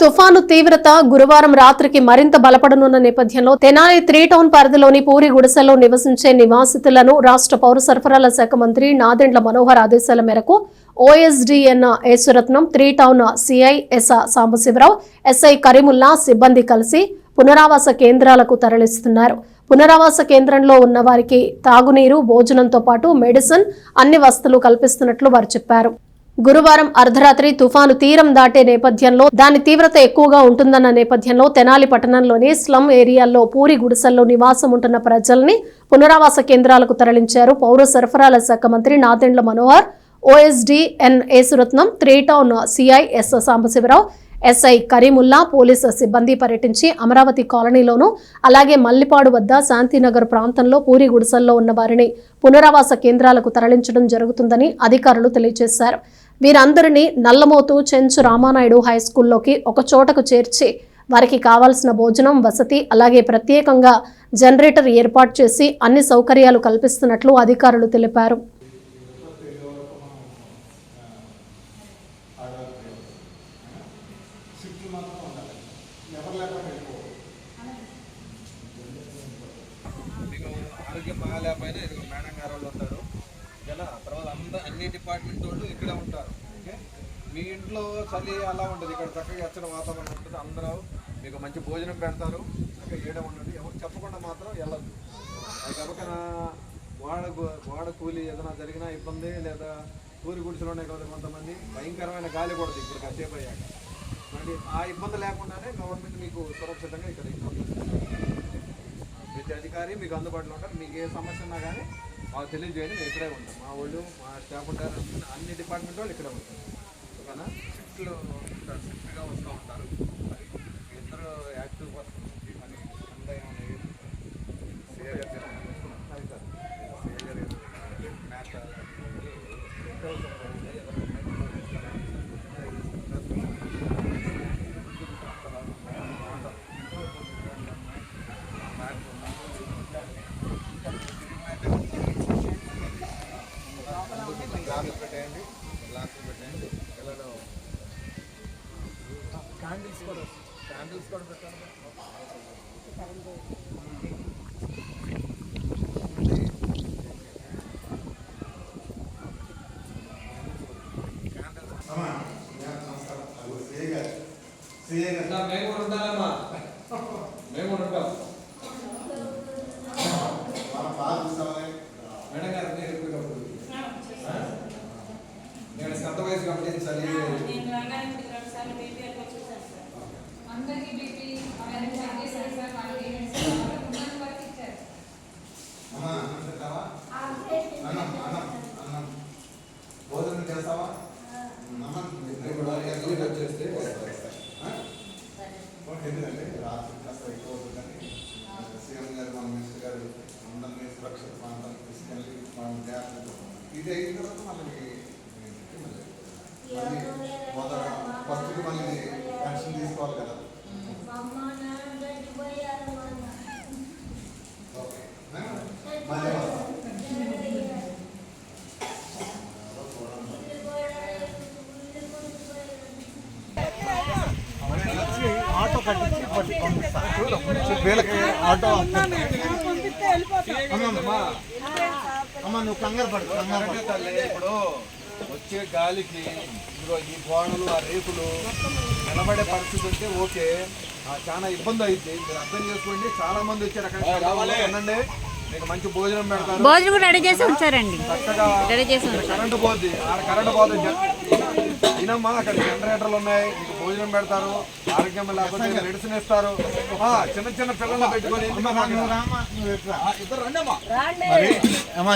తుఫాను తీవ్రత గురువారం రాత్రికి మరింత బలపడనున్న నేపథ్యంలో తెనాలి త్రీ టౌన్ పరిధిలోని పూరి గుడిసెలో నివసించే నివాసితులను రాష్ట్ర పౌర సరఫరాల శాఖ మంత్రి నాదెండ్ల మనోహర్ ఆదేశాల మేరకు OSD N Yesuratnam three town CI S Sambasivarao SI Karimulla సిబ్బంది కలిసి పునరావాస కేంద్రాలకు తరలిస్తున్నారు. పునరావాస కేంద్రంలో ఉన్న వారికి తాగునీరు భోజనంతో పాటు మెడిసిన్ అన్ని వసతులు కల్పిస్తున్నట్లు వారు చెప్పారు. గురువారం అర్ధరాత్రి తుఫాను తీరం దాటే నేపథ్యంలో దాని తీవ్రత ఎక్కువగా ఉంటుందన్న నేపథ్యంలో తెనాలి పట్టణంలోని స్లమ్ ఏరియాల్లో పూరి గుడిసెల్లో నివాసం ఉంటున్న ప్రజల్ని పునరావాస కేంద్రాలకు తరలించారు పౌర సరఫరాల శాఖ మంత్రి Nadendla Manohar OSD N Esuratnam three town CI S Sambasivarao SI Karimulla police సిబ్బంది పర్యటించి అమరావతి కాలనీలోను అలాగే మల్లిపాడు వద్ద శాంతినగర్ ప్రాంతంలో పూరి గుడిసెల్లో ఉన్న వారిని పునరావాస కేంద్రాలకు తరలించడం జరుగుతుందని అధికారులు తెలియజేశారు. వీరందరినీ నల్లమోతు చెంచు రామానాయుడు హై స్కూల్లోకి ఒక చోటకు చేర్చి వారికి కావాల్సిన భోజనం వసతి అలాగే ప్రత్యేకంగా జనరేటర్ ఏర్పాటు చేసి అన్ని సౌకర్యాలు కల్పిస్తున్నట్లు అధికారులు తెలిపారు. మేడం గారు ఉంటారు తర్వాత అన్ని డిపార్ట్మెంట్ వాళ్ళు ఇక్కడే ఉంటారు. మీ ఇంట్లో చలి అలా ఉంటుంది. ఇక్కడ చక్కగా ఎచ్చని వాతావరణం ఉంటుంది. అందరూ మీకు మంచి భోజనం పెడతారు. చక్కగా ఏడ ఉండండి. ఎవరు చెప్పకుండా మాత్రం వెళ్ళదు అది కనుక వాడ వాడ కూలి ఏదైనా జరిగినా ఇబ్బంది లేదా కూలి గుడిసెలోనే కదా కొంతమంది భయంకరమైన గాలి కూడా ఇప్పుడు కాసేపు అయ్యాక. మరి ఆ ఇబ్బంది లేకుండానే గవర్నమెంట్ మీకు సురక్షితంగా ఇక్కడ ప్రతి అధికారి మీకు అందుబాటులో ఉంటారు. మీకు ఏ సమస్య ఉన్నా కానీ మాకు తెలియజేయండి. మేము ఇక్కడే ఉంటాం. మా వాళ్ళు మా స్టాఫ్ ఉంటారు. అన్ని డిపార్ట్మెంట్ వాళ్ళు ఇక్కడే ఉంటారు. ఓకేనా షిఫ్ట్లు ఉంటారు షిఫ్ట్గా వస్తూ ఉంటారు మరి ఇద్దరు యాక్టివ్ పర్సన్ అని అంతా ఏమన్నా సిఏ గారు చెప్పండి. అది సార్. సిఏ గారు మ్యాథ్ క్యాండిల్స్ కూడా క్యాండిల్స్ కూడా పెట్టాలి మేము కూడా ఉండాలమ్మా. మేము కూడా ఉంటాం. మేడం గారు మీరు నేను స్కంత వయసు గమనించాలి నేను భోజనం చేస్తావా మీరు కూడా ఎగ్జిట్ వచ్చేస్తే ఎందుకంటే రాత్రి కాస్త ఎక్కువ అవుతుందని సీఎం గారు మన మినిస్టర్ గారు అందరినీ సురక్షిత ప్రాంతానికి తీసుకెళ్ళి మనం ఇది అయిన తర్వాత మళ్ళీ మళ్ళీ మొదట ఫస్ట్ మళ్ళీ తీసుకోవాలి కదా ఓకే మళ్ళీ వస్తాం. ఆటో కట్టించి పట్టి పంపిస్తా వీళ్ళకి ఆటో అమ్మా అమ్మ నువ్వు కంగారు పడు కంగారు తల్లి ఇప్పుడు వచ్చే గాలికి ఇదిగో ఈ గోడలు ఆ రేకులు నిలబడే పరిస్థితి ఉంటే ఓకే ఆ, చాలా ఇబ్బంది అయింది మీరు అర్థం చేసుకోండి చాలా మంది వచ్చారు అక్కడ ఉండండి మీకు మంచి భోజనం పెడతారు భోజనం కూడా రెడీ చేసి ఉంచారండి. చక్కగా రెడీ చేసి ఉంచారు. కరెంటు పోద్ది. ఆడ కరెంటు పోతుంది ఇనమ్మా అక్కడ జనరేటర్లు ఉన్నాయి మీకు భోజనం పెడతారు ఆరోగ్యం లేకపోతే మెడిసిన్ ఇస్తారు. ఆ, చిన్న చిన్న పిల్లలు పెట్టుకొని ఇద్దరు రండి. అమ్మా